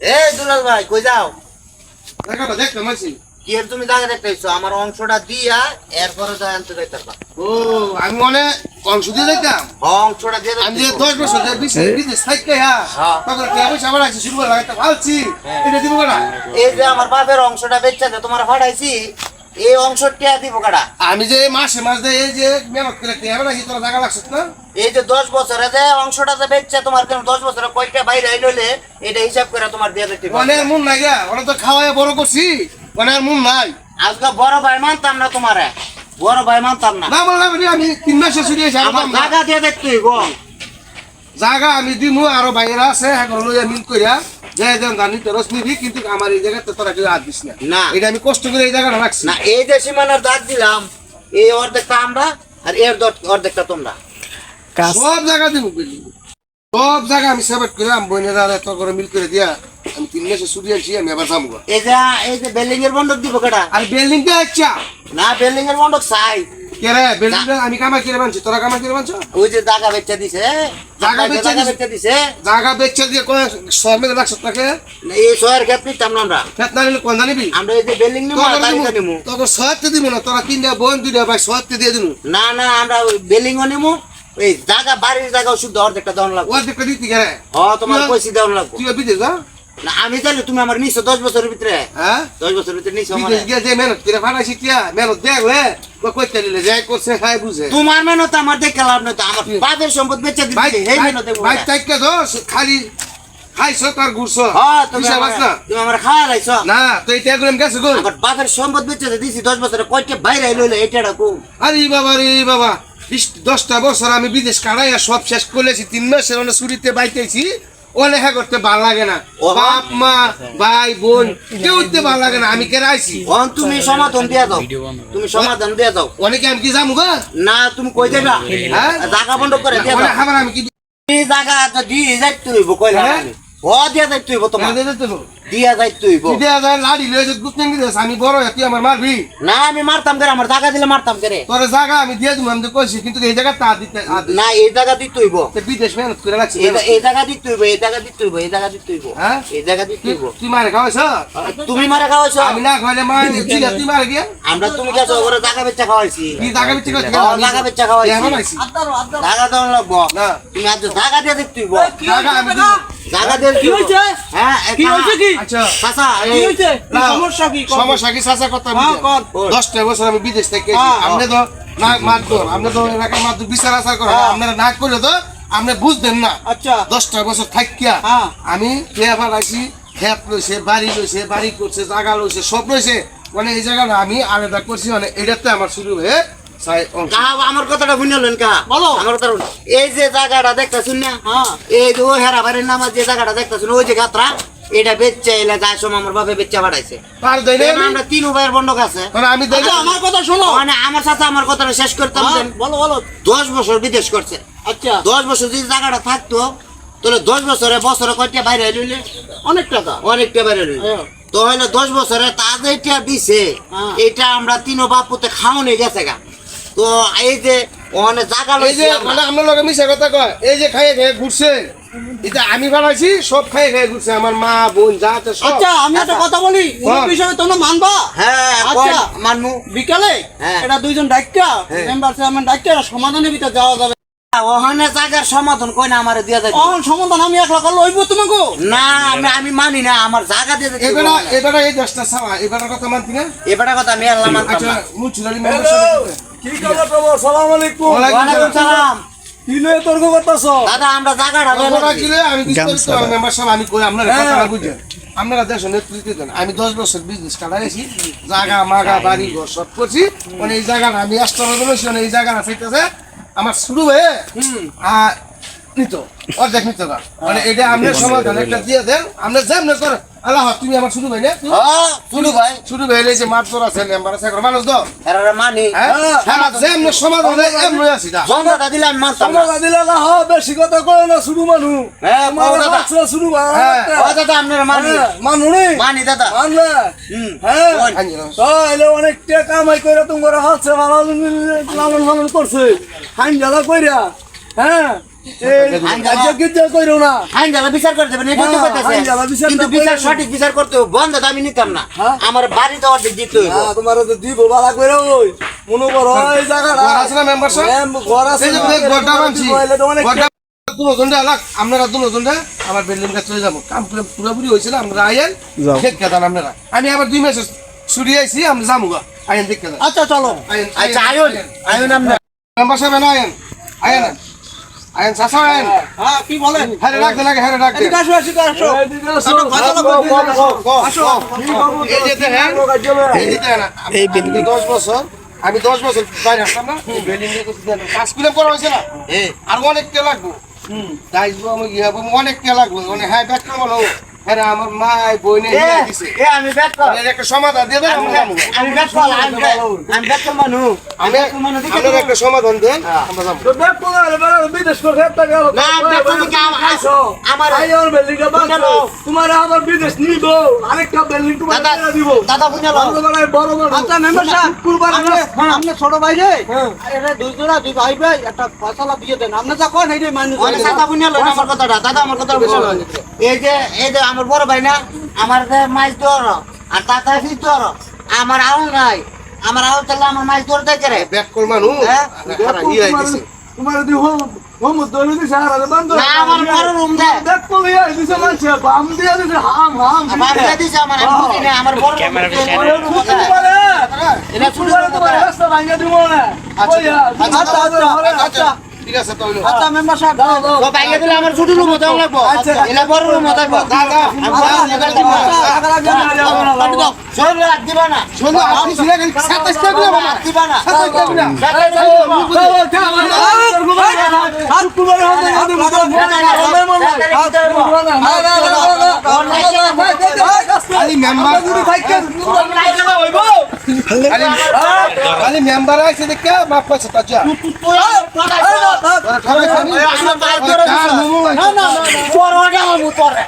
এ দুলাল ভাই কই যাও? জায়গাটা দেখতে কি এর তুমি জায়গা দেখতেছো আমার অংশটা দিয়া এরপরে আনতে যাইতে পারবা ও আমি মনে অংশ দিয়ে দেখতাম অংশটা দিয়ে আমি যে দশ বছর ধরে বিদেশ বিদেশ থাকতে হ্যাঁ। হ্যাঁ। তখন কে শুরু করে লাগাতে ভালছি হ্যাঁ। এটা দিব না। এই যে আমার বাপের অংশটা বেচা যে তোমার ফাটাইছি এই অংশটা দিব কাটা আমি যে মাসে মাস দিয়ে এই যে মেহনত করে কে বাড়াইছি তোরা জায়গা লাগছিস না? এই যে দশ বছরে যে অংশটা যে বেচছে তোমার কেন দশ বছরে কয়টা বাইরে আইলে এটা হিসাব করে তোমার দিয়ে দিতে মানে মন নাই গা ওরা তো খাওয়াই বড় করছি মানে আর মন নাই। আজকে বড় ভাই মানতাম না তোমারে বড় ভাই মানতাম না। না বললাম আমি তিন মাসে ছুটি এসে আমার জায়গা দিয়ে দেখতে গো জায়গা আমি দিমু আরও বাইরে আছে এখন লইয়া মিল কইরা। জানি তো রস নিবি কিন্তু আমার এই জায়গাতে তোরা কেউ হাত দিস না। না। এটা আমি কষ্ট করে এই জায়গাটা রাখছি। না এই যে সীমানার দাগ দিলাম এই অর্ধেকটা আমরা আর এর দর- অর্ধেকটা তোমরা। সব জায়গা দিব বুঝলি। সব জায়গা আমি সেপারেট করে আমি বইনেরা এত করে মিল করে দিয়া আমি তিন মাসে ছুটি আছি আমি আবার যাব এই যে এই যে বিল্ডিং এর বন্ধক দিব কেটা আর বিল্ডিংটা আচ্ছা। না বিল্ডিং এর বন্ধক চাই। কে রে বিল্ডিংটা আমি কামা কিনে বানছি তোরা কামা কিনে বানছো? ওই যে জায়গা বেচা দিছে জায়গা বেচা? বেচা দিছে। জায়গা বেচছে দিয়ে কয় শহর মেলে রাখছো তাকে? এই শহর ক্ষেত নিতাম না আমরা। খেত না নিলে কোন জানিবি আমরা এই যে বিল্ডিং নিবো আর তালিকা নিবো তোকে শহরতে দিব না তোরা তিনটা বোন দুইটা ভাই শহরতে দিয়ে দিনু না না আমরা বিল্ডিং ও নিবো এই জায়গা বাড়ির জায়গা শুদ্ধ অর্ধেকটা দেওয়ান লাগবে দেখতে দিতি কে রে? হ তোমার পয়সা দেওয়ান লাগবে। তুই বিদেশ যা। না আমি চাইলে তুমি আমার নিছো দশ বছরের ভিতরে। হ্যাঁ? দশ বছরের ভিতরে নিছো আমার। বিদেশ গিয়ে যে মেহনত করে ফাটাইছি টিয়া মেহনত দেখলে বা কইতে নিলে যাই করছে খাই বুঝে। তোমার মেহনত আমার দেখে লাভ নয় তো আমার বাপের সম্পদ বেচে ভাই দিচ্ছে এই মেহনত দেবো ভাই তাইকে তো খালি খাইছ তার ঘুরছ। হ্যাঁ তুমি হিসাব আমার আছে না? তুমি আমার খাওয়া লাইছো না তো এই টেগুলাম গেছে গো। আমার বাপের সম্পদ বেচে দিছি দশ বছরে কয়টা বাইরে আইলো এটা ডাকু। আরে বাবা রে বাবা দশটা বছর আমি বিদেশ কাটাইয়া সব শেষ করেছি তিন মাসের অনেক ছুটিতে বাইতেছি। অনেকা করতে ভালো লাগে না। ও। বাপ মা ভাই বোন কেউ উঠতে ভালো লাগে না আমি কে আইছি তুমি সমাধান দিয়া দাও। তুমি সমাধান দিয়া দাও। অনেকে আমি কি যাব গো? না তুমি কই দেবা হ্যাঁ? জায়গা বন্ধ করে দিয়া দাও। খাবার আমি কি এই জায়গা তো দিয়ে যাইতে হইব কইলা হ্যাঁ? ও দিয়া যাইতে হইব তোমার। দিতে? দিয়া যাইতে হইব। তুই দেয়া যায়? লাড়ি লয়ে যে গুতনে গিয়েছিস, আমি বড় তুই আমার মারবি? না আমি মারতাম করে আমার জায়গা দিলে মারতাম করে তোর জায়গা আমি দিয়ে দিব আমি তো কইছি কিন্তু এই জায়গা তা দিতে দিতে- না এই জায়গা দিতে হইব। তো বিদেশ মেহনত করে রাখছি এই জায়গা দিতে হইব এই জায়গা দিতে হইব এই জায়গা দিতে হইব। হ্যাঁ? এই জায়গা দিতে তুই হইব। তুই মারে খাওয়াইছ? তুমি মারা খাওয়াইছো? আমি না খাওয়াইলে মারে তুই তুই মারে গিয়ে? আমরা তুমি গেছো ওরে জায়গা বেচা খাওয়াইছি। কি জায়গা বিচ্ছি করছি জায়গা বেচা খাওয়াইছি। জায়গা দেওয়া লাগবো। না। তুমি আজ জায়গা দিয়ে দেখতে হইব। জায়গা আমি জায়গা? হ্যাঁ? আচ্ছা সমস্যা কি? চাচা কথা হ্যাঁ, দশটা বছর আমি বিদেশ থেকে হ্যাঁ, আপনি তো না মারধর আপনি তো এলাকার মারধর বিচার আচার করেন। আপনারা না করলে তো আপনি বুঝতেন না। আচ্ছা। দশটা বছর থাকিয়া। আমি পেয়াবার আছি খেত লইছে বাড়ি লইছে বাড়ি করছে জায়গা লইছে সব লইছে। মানে এই জায়গাটা আমি আলাদা করছি মানে এটাতে আমার শুরু হয়ে আমার কথাটা শুনলেন কা বলো। আমার কথা এই যে জায়গাটা দেখতেছুন না? হ্যাঁ। এই যে ও হেরা বাড়ির নাম যে জায়গাটা দেখতেছুন ওই যে গাত্রা এটা বেচছে এলে যায় সময় আমার বাপে বেচা বাড়াইছে। আমি? আমরা তিন উপায়ের বন্ধক আছে। মানে আমি দেই আচ্ছা আমার কথা শোনো। মানে আমার সাথে আমার কথাটা শেষ করতাম হ্যাঁ, বলো বলো। দশ বছর বিদেশ করছে। আচ্ছা। দশ বছর যদি জায়গাটা থাকতো তাহলে দশ বছরে বছরে কয়টা বাইরে হইলে অনেক টাকা অনেকটা বাইরে হইলে হ্যাঁ। তো হইলে দশ বছরে তা যেটা দিছে। এটা আমরা তিনো বাপুতে খাওয়ানো গেছে গা। তো এই যে ওখানে জায়গা এই যে আমরা। মানে আমার লগে মিশা কথা কয় এই যে খাইয়ে খেয়ে ঘুরছে। এটা আমি বানাইছি সব খাইয়ে খেয়ে ঘুরছে আমার মা বোন যা আছে সব। আচ্ছা আমি একটা কথা বলি হিসাবে তোমরা মানবা? হ্যাঁ আচ্ছা। মানমু। বিকালে হ্যাঁ। এটা দুইজন ডাক্তার। মেম্বার চেয়ারম্যান ডাক্তার সমাধানের ভিতরে যাওয়া যাবে। ওখানে জায়গার সমাধান কই না আমারে দিয়া যায় অন সমাধান আমি একলা করলে হইব তোমাকে? না আমি আমি মানি না আমার জায়গা দিয়ে দিতে এবারে এবারে এই দশটা এবারে কথা মানতি না? এবারে কথা আমি আল্লাহ মানতাম আচ্ছা না। মুচুরালি মেম্বার কি খবর তোমার সালাম আলাইকুম। ওয়ালাইকুম সালাম। কি লয়ে তর্ক করতেছ? দাদা আমরা জায়গাটা লয়ে ওরা লইছি। কিলে আমি বিস্তারিত মেম্বার সাহেব আমি কই আপনারা হ্যাঁ। কথা বুঝেন। আপনারা দেশ নেতৃত্ব দেন। আমি দশ বছর বিজনেস কাটাইছি। জায়গা মাগা বাড়ি ঘর সব করছি। মানে এই জায়গাটা আমি আশ্রম বলেছি মানে এই জায়গাটা চাইতেছে আমার শুরু হয়ে আর নিত। অর্ধেক নিত না। মানে এটা আপনার সমাধান একটা দিয়ে দেন। আপনি যেমন করেন আল্লাহ তুমি আমার শুরু ভাই না? হ্যাঁ, শুনু ভাই। শুরু ভাই এই যে মাত্র আছে মেম্বার আছে এখন মানুষ দাও এরা মানি। হ্যাঁ? হ্যাঁ যেমন সমাধান হয় এমন আছি দা জন্মটা দিলে আমি মানতাম না। দিলে না হ বেশি কথা কয় না শুরু মানু। হ্যাঁ, কও দাদা। শুরু হ্যাঁ। ও দাদা আপনারা মানি। মানু নেই মানি দাদা। মানলে হ্যাঁ। তাহলে অনেক টাকা কামাই করে তোমার হাতে লালন লালন করছে। হাইন জ্বালা কইরা হ্যাঁ। বিচার করে দেবেন হ্যাঁ, কিন্তু বিচার। সঠিক বিচার করতে বন্ধ আমি নিতাম না। হ্যাঁ। আমার অর্ধেক দিতে হ্যাঁ, তোমার তো দিব ওই। মনে করো এই জায়গাটা ঘর আছে ঘরটা দুজন লাগ আপনারা দুজন বিল্ডিং কাছে চলে যাব। কাম করে পুরোপুরি হয়েছিল আমরা আইয়েন দেখে দেন আপনারা। আমি আবার দুই মাসে ছুটি আইছি আমরা যাব গা আইন দেখে আচ্ছা চলো। আইন আচ্ছা আয়ন আয়ন আমরা মেম্বার সাহেব আইন চাচা আয়েন আইন হ্যাঁ কি বলেন? হ্যাঁ রাখ লাগে হ্যাঁ রাখ এদিকে আসো এদিকে আসো। আসো। এই যে দেখেন এই যে দেখেন এই বিল্ডিং দশ বছর আমি দশ বছর বাইরে আসতাম না এই বিল্ডিং এ কিছু দেন কাজ কিলাম করা হয়েছে না? এ আর অনেক কে লাগবো দাইজবো আমি গিয়াবো অনেক কে লাগবো। মানে হ্যাঁ ব্যাক বলো হ্যাঁ আমার মা বই নিয়ে দিছে এ আমি ব্যাক কর এর একটা সমাধান দিয়ে দেন আমরা যাব। আমি ব্যাক কর আমি আমি ব্যাক কর মানু। আমি আপনার একটা সমাধান দেন আমরা যাব। তো দেখ কোন আরে বেড়া বিদেশ করে একটা গেল। না, দেখ কোন কি আইছো। আমার- আইয়ার বিল্ডিংটা বানালো বুঝালো। তোমার আবার বিদেশ নিব। আরেকটা বিল্ডিং তোমার দাদা দিব। দাদা বুঝলো বড় বড় বড় বড় আচ্ছা মেম্বার সাহেব কুরবান আপনি ছোট ভাই রে? হ্যাঁ। এটা দুই জোড়া দুই ভাই ভাই একটা ফসলা দিয়ে দেন। আপনি যা কোন এই মানুষ দাদা বুঝলো না আমার কথাটা। দাদা আমার কথা বুঝলো এই যে এই যে আমার বড় ভাই না আমার যে মাছ ধর আর দাদা ফিস ধর আমার আউ নাই। আমার আউ চলে আমার মাছ ধর দেখে রে। ব্যাক কর মানু। হ্যাঁ? তোমার দলে দিছে আর না আমার বড় রুম দে। দেখ ইয়া দিছে বাম দিয়া দিছে হাম হাম আমার দিয়ে দিছে আমার আমি বুঝি না আমার বড় ক্যামেরা এটা তোমার তোমার রাস্তা ভাঙা দিব না আচ্ছা, আচ্ছা আচ্ছা। আচ্ছা। ঠিক আছে তাহলে আচ্ছা মেম্বার সাহেব তো বাইরে দিলে আমার ছোট রুম হতে লাগবো আচ্ছা। এটা বড় রুম হতে লাগবো দাদা আমি দিব না। শোন রাত দিবা না শোনো আপনি শুনে গেলেন সাতাশ টাকা দিলাম আমার দিবা না সাতাশ টাকা দিলাম সাতাশ টাকা দিবা। খালি মেম্বার খালি মেম্বার আছে দেখে মাফ করছে তার যা। না না না বড় আমার মুতরে